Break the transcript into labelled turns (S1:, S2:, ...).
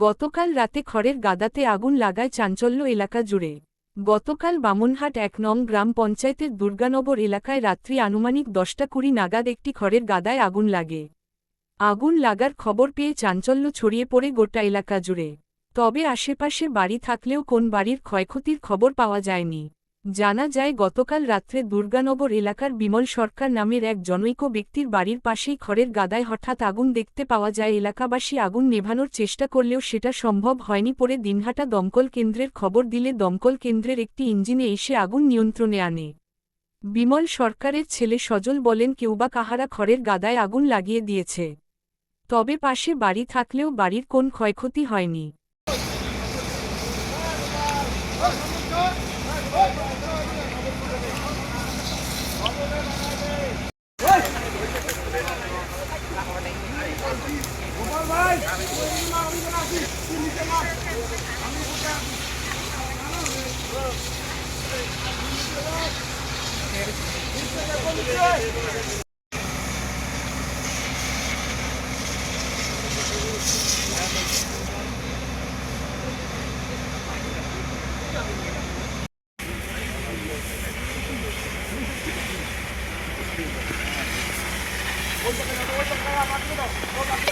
S1: গতকাল রাতে খড়ের গাদাতে আগুন লাগায় চাঞ্চল্য এলাকা জুড়ে। গতকাল বামনহাট এক নং গ্রাম পঞ্চায়েতের দুর্গানগর এলাকায় রাত্রি আনুমানিক দশটা কুড়ি নাগাদ একটি খড়ের গাদায় আগুন লাগে। আগুন লাগার খবর পেয়ে চাঞ্চল্য ছড়িয়ে পড়ে গোটা এলাকা জুড়ে। তবে আশেপাশে বাড়ি থাকলেও কোন বাড়ির ক্ষয়ক্ষতির খবর পাওয়া যায়নি। জানা যায়, গতকাল রাত্রে দুর্গানগর এলাকার বিমল সরকার নামের এক জনৈক ব্যক্তির বাড়ির পাশেই খড়ের গাদায় হঠাৎ আগুন দেখতে পাওয়া যায়। এলাকাবাসী আগুন নেভানোর চেষ্টা করলেও সেটা সম্ভব হয়নি পরে দিনহাটা দমকল কেন্দ্রের খবর দিলে দমকল কেন্দ্রের একটি ইঞ্জিনে এসে আগুন নিয়ন্ত্রণে আনে। বিমল সরকারের ছেলে সজল বলেন, কেউবা কাহারা খড়ের গাদায় আগুন লাগিয়ে দিয়েছে। তবে পাশে বাড়ি থাকলেও বাড়ির কোন ক্ষয়ক্ষতি হয়নি। Otra que no, otra que no,